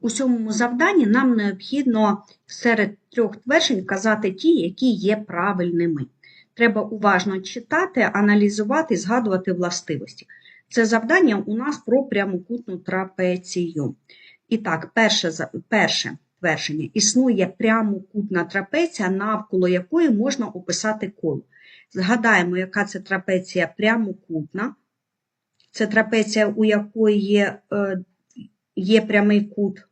У сьомому завданні нам необхідно серед трьох тверджень вказати ті, які є правильними. Треба уважно читати, аналізувати, згадувати властивості. Це завдання у нас про прямокутну трапецію. І так, перше, перше твердження. Існує прямокутна трапеція, навколо якої можна описати коло. Згадаємо, яка це трапеція прямокутна. Це трапеція, у якої є, е, є прямий кут.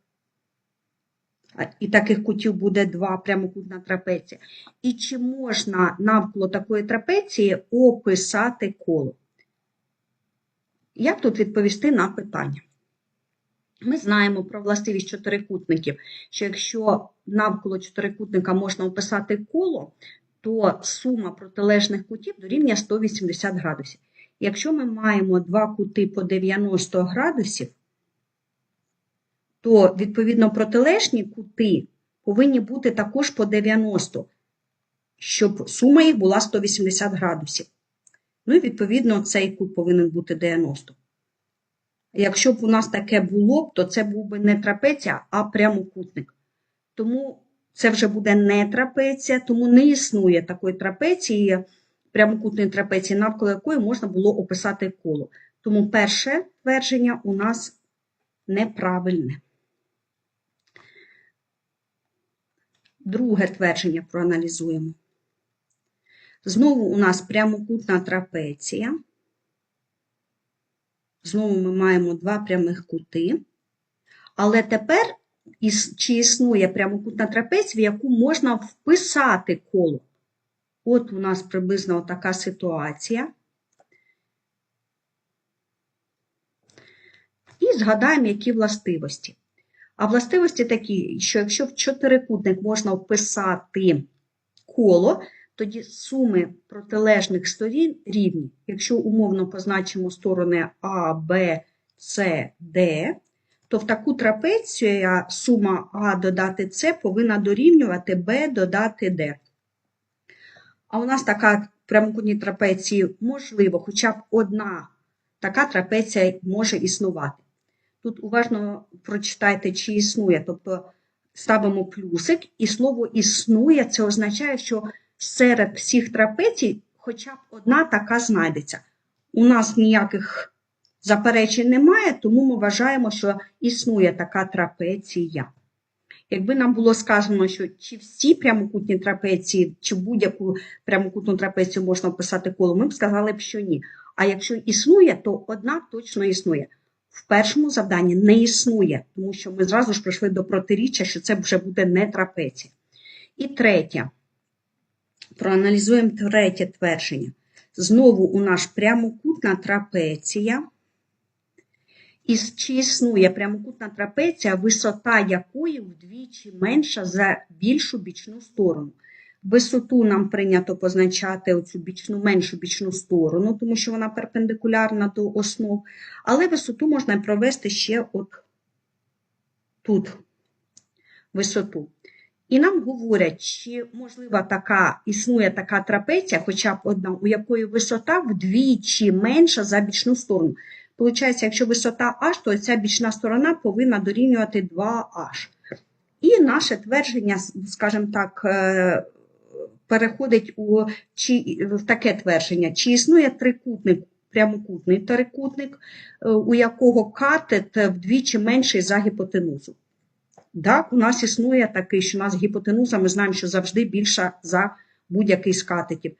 І таких кутів буде два прямокутна трапеція. І чи можна навколо такої трапеції описати коло? Як тут відповісти на питання? Ми знаємо про властивість чотирикутників, що якщо навколо чотирикутника можна описати коло, то сума протилежних кутів дорівнює 180 градусів. Якщо ми маємо два кути по 90 градусів, то відповідно протилежні кути повинні бути також по 90, щоб сума їх була 180 градусів. Ну і відповідно цей кут повинен бути 90. Якщо б у нас таке було б, то це був би не трапеція, а прямокутник. Тому це вже буде не трапеція, тому не існує такої трапеції, прямокутної трапеції, навколо якої можна було описати коло. Тому перше твердження у нас неправильне. Друге твердження проаналізуємо. Знову у нас прямокутна трапеція. Знову ми маємо два прямих кути. Але тепер чи існує прямокутна трапеція, в яку можна вписати коло? От у нас приблизно така ситуація. І згадаємо, які властивості. А властивості такі, що якщо в чотирикутник можна вписати коло, тоді суми протилежних сторін рівні. Якщо умовно позначимо сторони А, Б, С, Д, то в таку трапецію сума А додати С повинна дорівнювати Б додати Д. А у нас така прямокутні трапеції можливо, хоча б одна така трапеція може існувати. Тут уважно прочитайте, чи існує. Тобто ставимо плюсик, і слово існує це означає, що серед всіх трапецій хоча б одна така знайдеться. У нас ніяких заперечень немає, тому ми вважаємо, що існує така трапеція. Якби нам було сказано, що чи всі прямокутні трапеції, чи будь-яку прямокутну трапецію можна описати коло, ми б сказали б, що ні. А якщо існує, то одна точно існує. В першому завданні не існує, тому що ми зразу ж прийшли до протиріччя, що це вже буде не трапеція. І третє. Проаналізуємо третє твердження. Знову у нас прямокутна трапеція. І чи існує прямокутна трапеція, висота якої вдвічі менша за більшу бічну сторону. Висоту нам прийнято позначати оцю бічну, меншу бічну сторону, тому що вона перпендикулярна до основ. Але висоту можна провести ще от тут висоту. І нам говорять, чи можлива така, існує така трапеція, хоча б одна, у якої висота вдвічі менша за бічну сторону. Получається, якщо висота h, то ця бічна сторона повинна дорівнювати 2h. І наше твердження, скажімо так, е, переходить у чи, в таке твердження, чи існує трикутник, прямокутний трикутник, е, у якого катет вдвічі менший за гіпотенузу. Так, у нас існує такий, що у нас гіпотенуза, ми знаємо, що завжди більша за будь-який з катетів.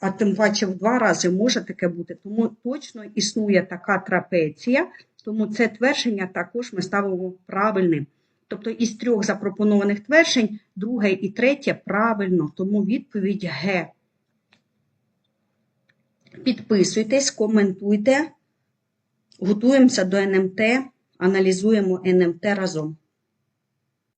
А тим паче в два рази може таке бути. Тому точно існує така трапеція, тому це твердження також ми ставимо правильним. Тобто із трьох запропонованих тверджень, друге і третє правильно, тому відповідь Г. Підписуйтесь, коментуйте, готуємося до НМТ, аналізуємо НМТ разом.